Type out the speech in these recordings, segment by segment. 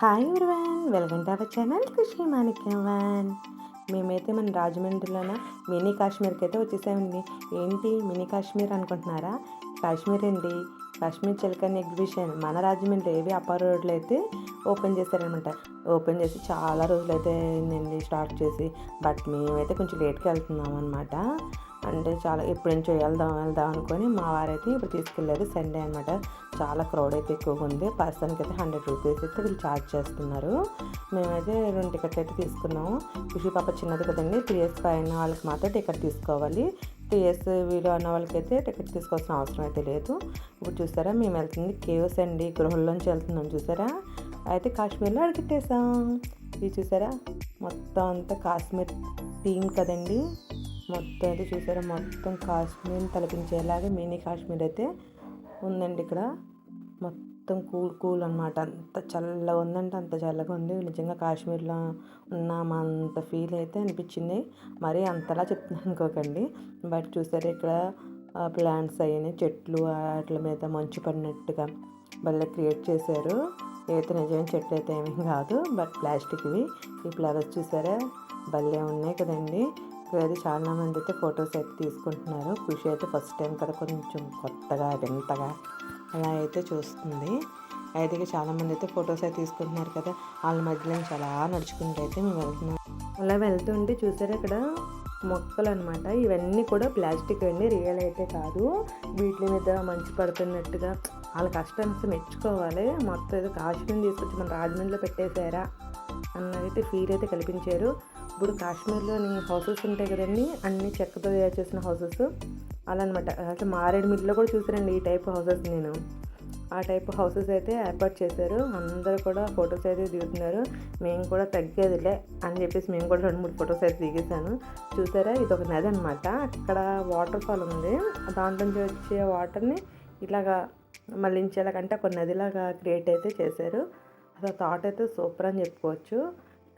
Hi everyone welcome to our channel Khushi మాణిక్యవన్ మేమైతే మన రాజమండ్రిలోన? Mini కాశ్మీర్కి అయితే వచ్చేసామండి. ఏంటి మినీ కాశ్మీర్ అనుకుంటున్నారా? కాశ్మీర్ అండి కాశ్మీర్ చిలకన్ ఎగ్జిబిషన్. మన రాజమండ్రి ఏవి అప్పర్ రోడ్లో అయితే ఓపెన్ చేశారనమాట. ఓపెన్ చేసి చాలా రోజులు అయితే అయిందండి స్టార్ట్ చేసి. బట్ మేమైతే కొంచెం లేట్కి వెళ్తున్నాం అనమాట అంటే చాలా ఎప్పటి నుంచో వెళ్దాం వెళ్దాం అనుకొని మా వారైతే ఇప్పుడు తీసుకెళ్ళారు సండే అనమాట చాలా క్రౌడ్ అయితే ఎక్కువగా ఉంది. పర్సన్కి అయితే హండ్రెడ్ రూపీస్ అయితే వీళ్ళు ఛార్జ్ చేస్తున్నారు. మేమైతే రెండు టికెట్లు అయితే తీసుకున్నాము. ఖుషి పాప చిన్నది కదండి. త్రీ ఇయర్స్ పైన వాళ్ళకి మాత్రం టికెట్ తీసుకోవాలి. త్రీ ఇయర్స్ వీడియో అన్న వాళ్ళకి అయితే టికెట్ తీసుకోవాల్సిన అవసరం అయితే లేదు. ఇప్పుడు చూసారా మేము వెళ్తుంది కేవ్స్ అండి. గృహంలోంచి వెళ్తున్నాం చూసారా? అయితే కాశ్మీర్లో అడిగిట్టేసాం ఇది చూసారా? మొత్తం అంతా కాశ్మీర్ థీమ్ కదండి. మొత్తం అయితే చూసారా? మొత్తం కాశ్మీర్ తలపించేలాగా మినీ కాశ్మీర్ అయితే ఉందండి ఇక్కడ. మొత్తం కూల్ కూల్ అనమాట అంత చల్లగా ఉందంటే అంత చల్లగా ఉంది. నిజంగా కాశ్మీర్లో ఉన్నామా అంత ఫీల్ అయితే అనిపించింది. మరీ అంతలా చెప్తున్నాను అనుకోకండి. బట్ చూసారా ఇక్కడ ప్లాంట్స్ అయ్యాయి చెట్లు వాటి మీద మంచు పడినట్టుగా భలే క్రియేట్ చేశారు. ఏదైతే నిజమైన చెట్లు అయితే ఏమీ కాదు. బట్ ప్లాస్టిక్వి. ఈ ఫ్లవర్స్ చూసారా? భలే ఉన్నాయి కదండి. ఇక్కడైతే చాలా మంది అయితే ఫొటోస్ అయితే తీసుకుంటున్నారు. ఖుషి అయితే ఫస్ట్ టైం కదా కొంచెం కొత్తగా వింతగా అలా అయితే చూస్తుంది. అయితే చాలామంది అయితే ఫొటోస్ అయితే తీసుకుంటున్నారు కదా. వాళ్ళ మధ్యలో చాలా నడుచుకుంటూ అయితే మేము వెళ్తున్నాం. అలా వెళ్తుంటే చూసారు ఇక్కడ మొక్కలు అనమాట ఇవన్నీ కూడా ప్లాస్టిక్ అండి రియల్ అయితే కాదు. వీటి మీద మంచు పడుతున్నట్టుగా వాళ్ళ కష్టాన్ని మెచ్చుకోవాలి. మొత్తం ఏదో కాశ్మీర్ తీసుకొచ్చి మన రాజమండ్రిలో పెట్టేశారా అన్నదైతే ఫీల్ అయితే కల్పించారు. ఇప్పుడు కాశ్మీర్లోని హౌసెస్ ఉంటాయి కదండి అన్ని చెక్కతో తయారు చేసిన హౌసెస్. అలా అనమాట అసలు మారేడుమిల్లిలో కూడా చూసారండి ఈ టైప్ హౌసెస్ నేను. ఆ టైప్ హౌసెస్ అయితే ఏర్పాటు చేశారు. అందరూ కూడా ఫొటోస్ అయితే దిగుతున్నారు. మేము కూడా తగ్గేదిలే అని చెప్పేసి మేము కూడా రెండు మూడు ఫొటోస్ అయితే దిగేసాను చూసారా? ఇది ఒక నది అనమాట అక్కడ వాటర్ ఫాల్ ఉంది. దాంట్లో నుంచి వచ్చే వాటర్ని ఇలాగా మళ్ళించేలాగంటే ఒక నదిలాగా క్రియేట్ అయితే చేశారు. అసలు థాట్ అయితే సూపర్ అని చెప్పుకోవచ్చు.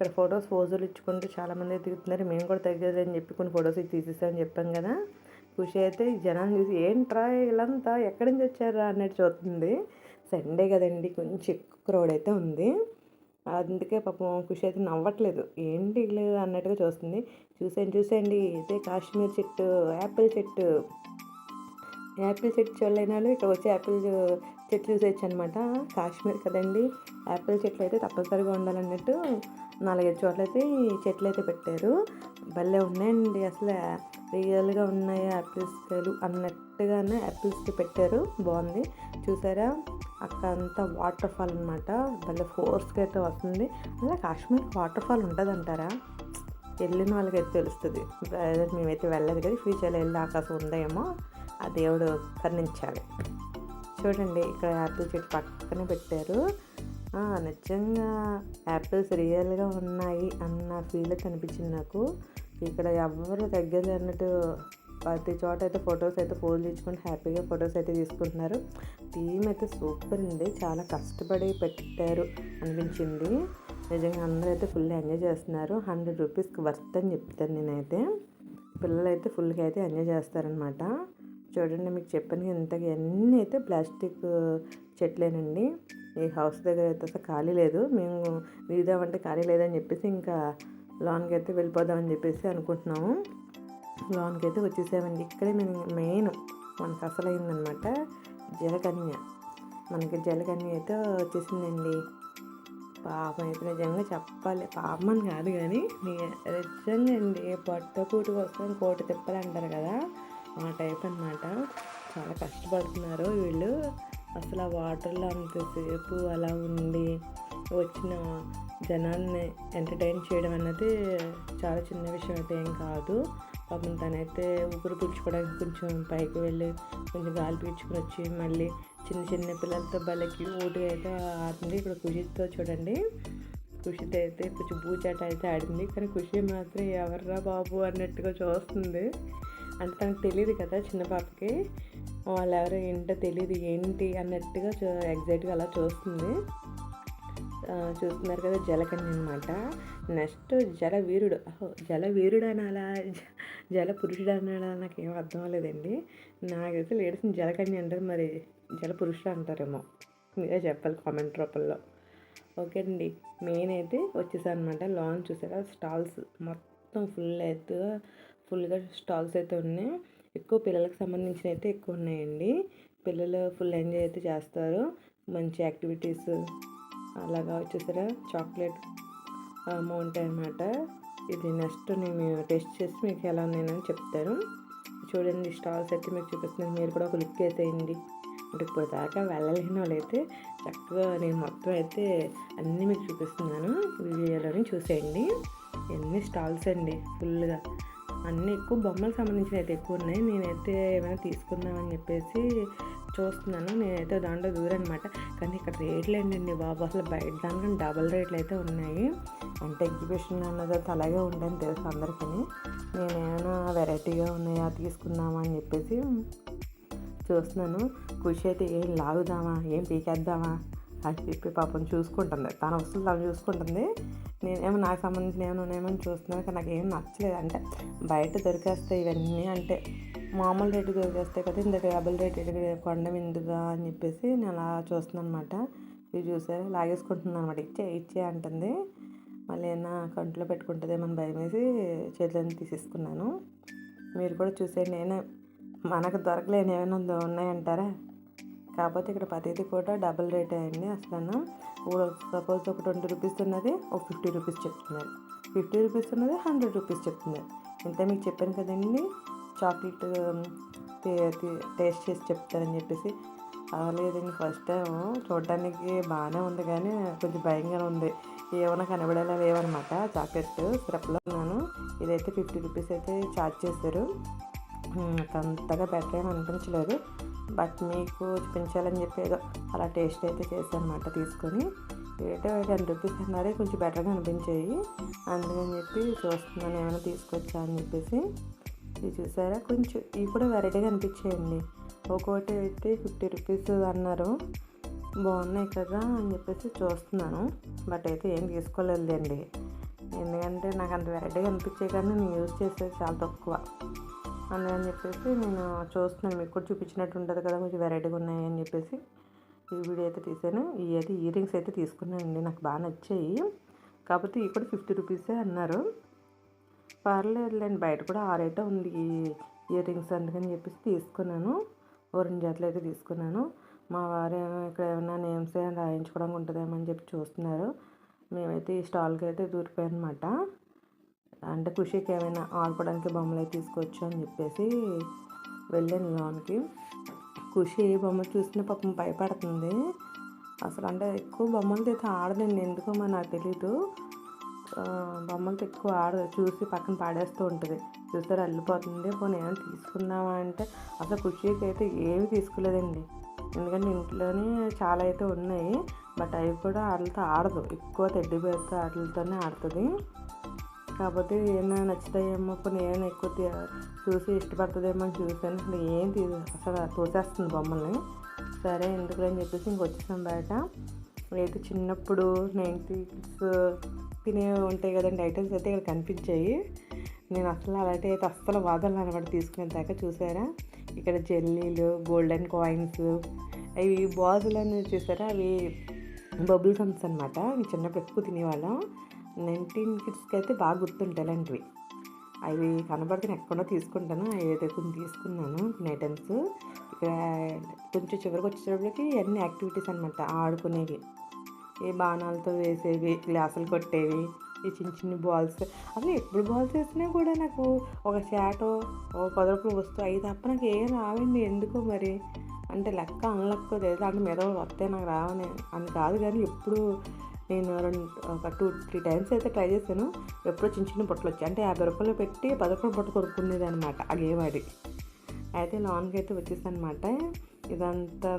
ఇక్కడ ఫొటోస్ ఫోజులు ఇచ్చుకుంటూ చాలామంది దిగుతున్నారు మేము కూడా తగ్గదని చెప్పి కొన్ని ఫొటోస్ తీసేసామని చెప్పాం కదా. ఖుషి అయితే జనాన్ని చూసి ఏంట్రా వీళ్ళంతా? ఎక్కడి నుంచి వచ్చారా అన్నట్టు చూస్తుంది. సండే కదండి కొంచెం ఎక్కువ క్రౌడ్ అయితే ఉంది. అందుకే పాపం ఖుషి అయితే నవ్వట్లేదు. ఏంటి లేదు అన్నట్టుగా చూస్తుంది. చూసేయండి చూసేయండి. ఇదే కాశ్మీర్ చెట్టు యాపిల్ చెట్టు. యాపిల్ చెట్టు చూడలేని వాళ్ళు ఇక్కడ వచ్చి యాపిల్ చెట్లు చూసేయచ్చు అనమాట కాశ్మీర్ కదండి యాపిల్ చెట్లు అయితే తప్పనిసరిగా ఉండాలన్నట్టు నాలుగైదు చోట్ల అయితే ఈ చెట్లు అయితే పెట్టారు. భలే ఉన్నాయండి అసలు. రియల్గా ఉన్నాయి యాపిల్స్ కాయలు అన్నట్టుగానే యాపిల్స్కి పెట్టారు. బాగుంది. చూసారా? అక్కడ అంతా వాటర్ ఫాల్ అనమాట భలే ఫోర్స్గా అయితే వస్తుంది. అలా కాశ్మీర్ వాటర్ ఫాల్ ఉంటుందంటారా? వెళ్ళిన వాళ్ళకి అయితే తెలుస్తుంది మేమైతే వెళ్ళలేదు కదా ఫ్యూచర్లో వెళ్ళి ఆకాశం ఉందేమో ఆ దేవుడు కర్ణించాలి. చూడండి ఇక్కడ యాపిల్ చెట్టు పక్కనే పెట్టారు. నిజంగా యాపిల్స్ రియల్గా ఉన్నాయి అన్న ఫీల్ కనిపించింది నాకు. ఇక్కడ ఎవరు దగ్గర అన్నట్టు ప్రతి చోట అయితే ఫొటోస్ అయితే ఫోన్ తెచ్చుకుంటే హ్యాపీగా ఫొటోస్ అయితే తీసుకుంటున్నారు. థీమ్ అయితే సూపర్ ఉంది చాలా కష్టపడి పెట్టారు అనిపించింది. నిజంగా అందరూ అయితే ఫుల్ ఎంజాయ్ చేస్తున్నారు. హండ్రెడ్ రూపీస్కి వర్త్ అని చెప్తాను నేనైతే. పిల్లలు అయితే ఫుల్గా అయితే ఎంజాయ్ చేస్తారనమాట చూడండి మీకు చెప్పాను ఇంతగా అన్నీ అయితే ప్లాస్టిక్ చెట్లేనండి ఈ హౌస్ దగ్గర అయితే అసలు ఖాళీ లేదు. మేము దిగుదామంటే ఖాళీ లేదని చెప్పేసి ఇంకా లాన్కి అయితే వెళ్ళిపోదామని చెప్పేసి అనుకుంటున్నాము. లాన్కి అయితే వచ్చేసామండి. ఇక్కడే మేము మెయిన్ మనకు అసలు అయిందనమాట జలకన్య మనకి జలకన్య అయితే వచ్చేసిందండి. పాపం అయితే నిజంగా చెప్పాలి పాపం అని కాదు కానీ నిజంగా అండి పొట్ట కోసం కోటి తిప్పలు అంటారు కదా. ఆ టైప్ అనమాట చాలా కష్టపడుతున్నారు వీళ్ళు. అసలు ఆ వాటర్లో అంతసేపు అలా ఉండి వచ్చిన జనాన్ని ఎంటర్టైన్ చేయడం అన్నది చాలా చిన్న విషయం అయితే ఏం కాదు. పాపం తనైతే ఊపిరి పీల్చుకోవడానికి కొంచెం పైకి వెళ్ళి కొంచెం గాలి పీల్చుకుని వచ్చి మళ్ళీ చిన్న చిన్న పిల్లలతో భలే క్యూట్గా అయితే ఆడుతుంది. ఇక్కడ కుషితో చూడండి. ఖుషితో అయితే కొంచెం బూచాట అయితే ఆడింది. కానీ ఖుషి మాత్రం ఎవర్రా బాబు అన్నట్టుగా చూస్తుంది. అంటే తనకు తెలియదు కదా చిన్న పాపకి. వాళ్ళు ఎవరు ఏంటో తెలియదు ఏంటి అన్నట్టుగా ఎగ్జాక్ట్గా అలా చూస్తుంది. చూస్తున్నారు కదా జలకన్య అనమాట నెక్స్ట్ జల వీరుడు జల వీరుడు అనాలా జల పురుషుడు అనాలా నాకు ఏం అర్థం అవ్వలేదండి. నాకైతే లేడీస్ని జలకన్య అంటారు మరి జల పురుషుడు అంటారేమో. మీరే చెప్పాలి కామెంట్ రూపంలో. ఓకే అండి మెయిన్ అయితే వచ్చేసా అనమాట లాంగ్ చూసారా? స్టాల్స్ మొత్తం ఫుల్ అయితే ఫుల్గా స్టాల్స్ అయితే ఉన్నాయి. ఎక్కువ పిల్లలకు సంబంధించిన అయితే ఎక్కువ ఉన్నాయండి. పిల్లలు ఫుల్ ఎంజాయ్ అయితే చేస్తారు. మంచి యాక్టివిటీస్ అలాగా వచ్చేసారా? చాక్లెట్ అమౌంట్ అనమాట ఇది నెక్స్ట్ నేను టెస్ట్ చేసి మీకు ఎలా ఉన్నాయని చెప్తాను చూడండి స్టాల్స్ అయితే మీకు చూపిస్తున్నాను. మీరు కూడా ఒక లుక్ వేసేయండి అంటే ఇప్పుడు దాకా వెళ్ళలేని వాళ్ళైతే చక్కగా నేను మొత్తం అయితే అన్నీ మీకు చూపిస్తున్నాను. వీడియోలోని చూసేయండి. ఎన్ని స్టాల్స్ అండి. ఫుల్గా. అన్నీ ఎక్కువ బొమ్మలకు సంబంధించిన అయితే ఎక్కువ ఉన్నాయి. నేనైతే ఏమైనా తీసుకుందామని చెప్పేసి చూస్తున్నాను. నేనైతే దాంట్లో దూరం అనమాట కానీ ఇక్కడ రేట్లు ఏంటండి బాబు? అసలు బయట దానికన్నా డబల్ రేట్లు అయితే ఉన్నాయి. అంటే ఎగ్జిబిషన్ అన్నది అలాగే ఉండని తెలుసు అందరికీ. నేనేమైనా వెరైటీగా ఉన్నాయా తీసుకుందామా అని చెప్పేసి చూస్తున్నాను. ఖుషి అయితే ఏం లాగుదామా? ఏం పీకేద్దామా? అని చెప్పి పాపం చూసుకుంటుంది. తన వస్తువులు తను చూసుకుంటుంది. నేనేమో నాకు సంబంధించిన ఏమైనా ఏమని చూస్తున్నాను కానీ నాకు ఏం నచ్చలేదు. అంటే బయట దొరికేస్తాయి ఇవన్నీ అంటే మామూలు రేటు దొరికేస్తాయి కదా ఇందాక డబుల్ రేట్ కొండ విందుగా అని చెప్పేసి నేను అలా చూస్తున్నాను అనమాట ఇవి చూసారు? లాగేసుకుంటున్నాను అనమాట. ఇచ్చే ఇచ్చే అంటుంది. మళ్ళీ ఏమైనా కంట్లో పెట్టుకుంటుందేమని భయం వేసి చేతులను తీసేసుకున్నాను. మీరు కూడా చూసేయండి. నేను మనకు దొరకలేని ఏమైనా ఉన్నాయంటారా? కాకపోతే ఇక్కడ ప్రతిదీ కూడా డబుల్ రేట్ అయింది అసలు ఇప్పుడు సపోజ్ ఒక ట్వంటీ రూపీస్ ఉన్నది ఒక ఫిఫ్టీ రూపీస్ చెప్తున్నారు. ఫిఫ్టీ రూపీస్ ఉన్నది హండ్రెడ్ రూపీస్ చెప్తున్నారు. ఇంత మీకు చెప్పాను కదండి చాక్లెట్ టేస్ట్ చేసి చెప్తారని చెప్పేసి. లేదండి ఫస్ట్ టైం చూడడానికి బాగానే ఉంది కానీ కొంచెం భయంగా ఉంది. ఏమైనా కనబడేలా లేవనమాట చాక్లెట్ సిరప్లో ఉన్నాను. ఇదైతే ఫిఫ్టీ రూపీస్ అయితే ఛార్జ్ చేశారు. అంతగా బెటర్ ఏమి అనిపించలేదు. బట్ మీకు చూపించాలని చెప్పి ఏదో అలా టేస్ట్ అయితే చేశాను అనమాట తీసుకొని. ఏంటో టెన్ రూపీస్ అన్నారే కొంచెం బెటర్గా అనిపించాయి. అందుకని చెప్పి చూస్తున్నాను ఏమైనా తీసుకొచ్చా అని చెప్పేసి. ఇది చూసారా? కొంచెం ఇవి కూడా వెరైటీగా అనిపించాయండి. ఒక్కొక్కటి అయితే ఫిఫ్టీ రూపీస్ అన్నారు. బాగున్నాయి కదా అని చెప్పేసి చూస్తున్నాను. బట్ అయితే ఏం తీసుకోలేదండి ఎందుకంటే నాకు అంత వెరైటీగా అనిపించే కానీ నేను యూజ్ చేసేది చాలా తక్కువ. అందుకని చెప్పేసి నేను చూస్తున్నాను. మీకు కూడా చూపించినట్టు ఉంటుంది కదా కొంచెం వెరైటీగా ఉన్నాయి అని చెప్పేసి. ఈ వీడియో అయితే తీసాను. ఈ అయితే ఇయర్ రింగ్స్ అయితే తీసుకున్నానండి. నాకు బాగా నచ్చాయి. కాకపోతే ఇవి కూడా ఫిఫ్టీ రూపీసే అన్నారు. పర్లేదులేండి బయట కూడా ఆ రేటే ఉంది ఈ ఇయర్ రింగ్స్ అందుకని చెప్పేసి తీసుకున్నాను. ఓ జాతలు జతలు అయితే తీసుకున్నాను. మా వారు ఇక్కడ ఏమైనా నేమ్స్ ఏమైనా రాయించుకోవడానికి ఉంటుందేమో అని చెప్పి చూస్తున్నారు. మేమైతే ఈ స్టాల్కి అయితే దూరిపోయానమాట. అంటే ఖుషికి ఏమైనా ఆడుకోవడానికి బొమ్మలు తీసుకోవచ్చు అని చెప్పేసి వెళ్ళాను లోన్కి. ఖుషి బొమ్మ చూసినా పాపం భయపడుతుంది. అసలు అంటే ఎక్కువ బొమ్మలతో అయితే ఆడదండి. ఎందుకో మరి నాకు తెలీదు. బొమ్మలతో ఎక్కువ ఆడదు. చూసి పక్కన పాడేస్తూ ఉంటుంది. చూస్తారు అల్లిపోతుంది. పోనీ ఏమైనా తీసుకుందామా అంటే అసలు ఖుషికి అయితే ఏమి తీసుకోలేదండి. ఎందుకంటే ఇంట్లోనే చాలా అయితే ఉన్నాయి. బట్ అవి కూడా ఆటలతో ఆడదు. ఎక్కువ తెడ్డి పేరుతో ఆటలతోనే ఆడుతుంది. కాకపోతే ఏమైనా నచ్చుతాయేమో కొన్ని ఏమైనా ఎక్కువ చూసి ఇష్టపడుతుందేమో అని చూసాను అసలు ఏం తీసు అసలు తోసేస్తుంది బొమ్మల్ని. సరే ఎందుకు అని చెప్పేసి ఇంకొచ్చేసాం బయట. అయితే చిన్నప్పుడు నైంటీస్ తినే ఉంటాయి కదండి ఐటమ్స్ అయితే ఇక్కడ కనిపించాయి. నేను అసలు అలాంటి అయితే అస్సలు వాదనలు అనమాట తీసుకునే దాకా చూసారా? ఇక్కడ జెల్లీలు గోల్డెన్ కాయిన్స్ అవి బాజులు అనేది చూసారా? అవి బబుల్ గమ్స్ అనమాట. చిన్నప్పుడు ఎక్కువ తినేవాళ్ళం. నైన్టీన్ కిడ్స్కి అయితే బాగా గుర్తుంటాయి అలాంటివి అవి కనబడితే ఎక్కడో తీసుకుంటాను. ఏదైతే కొన్ని తీసుకున్నాను కొన్ని ఐటమ్స్ ఇక్కడ కొంచెం చివరికి వచ్చేటప్పటికి అన్ని యాక్టివిటీస్ అనమాట ఆడుకునేవి. ఈ బాణాలతో వేసేవి గ్లాసులు కొట్టేవి ఈ చిన్న చిన్న బాల్స్. అసలు ఎప్పుడు బాల్స్ వేసినా కూడా నాకు ఒక షాటో ఒక పదరపులు వస్తూ అవి తప్ప నాకు ఏం రావండి. ఎందుకో మరి? అంటే లెక్క అనలెక్క లేదు అంటే మీద వస్తే నాకు రావని అని కాదు కానీ ఎప్పుడు నేను రెండు ఒక టూ త్రీ టైమ్స్ అయితే ట్రై చేశాను. ఎప్పుడో చిన్న చిన్న బుట్టలు వచ్చాయి. అంటే యాభై రూపాయలు పెట్టి పదకొండు రూపాయల బుట్ట కొనుక్కునేది అనమాట ఆ గేమ్ ఆడి అయితే లాన్కి అయితే వచ్చేసాను అనమాట ఇదంతా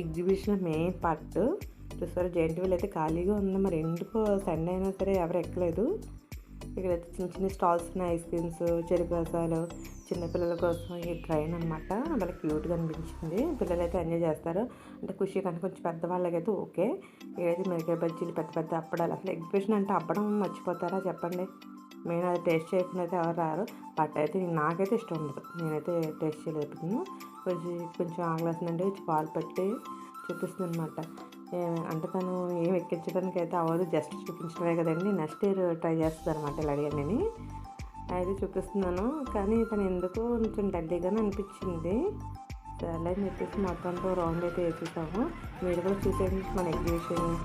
ఎగ్జిబిషన్ మెయిన్ పార్ట్ చూసారు జెయింట్ వీల్ అయితే ఖాళీగా ఉంది మరి ఎందుకో సండే అయినా సరే ఎవరు ఎక్కలేదు. ఇక్కడైతే చిన్న చిన్న స్టాల్స్ ఉన్నాయి ఐస్ క్రీమ్స్ చెరుకు రసాలు చిన్నపిల్లల కోసం ఈ ట్రైన్ అనమాట వాళ్ళకి క్యూట్గా అనిపించింది. పిల్లలు అయితే ఎంజాయ్ చేస్తారు. అంటే ఖుషి కానీ కొంచెం పెద్దవాళ్ళకైతే ఓకే. ఏదైతే మిరకాయ బజ్జీలు పెద్ద పెద్ద అప్పడాలు. అసలు ఎగ్జిబిషన్ అంటే అప్పడం మర్చిపోతారా చెప్పండి? నేను అది టేస్ట్ చేయకుండా అయితే ఎవరు రారు. బట్ అయితే నాకైతే ఇష్టం ఉండదు. నేనైతే టేస్ట్ చేయలేకపోతున్నాను కొంచెం కొంచెం ఆగలేస్తుందంటే పాలు పెట్టి చూపిస్తుంది అనమాట అంటే తను ఏం ఎక్కించడానికి అయితే అవ్వదు. జస్ట్ చూపించడమే కదండి. నెక్స్ట్ ఇయర్ ట్రై చేస్తుంది అనమాట ఇలా అడిగానని అయితే చూపిస్తున్నాను. కానీ తను ఎందుకో కొంచెం డల్లీగానే అనిపించింది. అలా అని చెప్పేసి మొత్తం రౌండ్ అయితే వేసేసాము. మీరు కూడా చూసేయండి మన ఎగ్జిబిషన్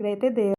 ఇక్కడైతే దే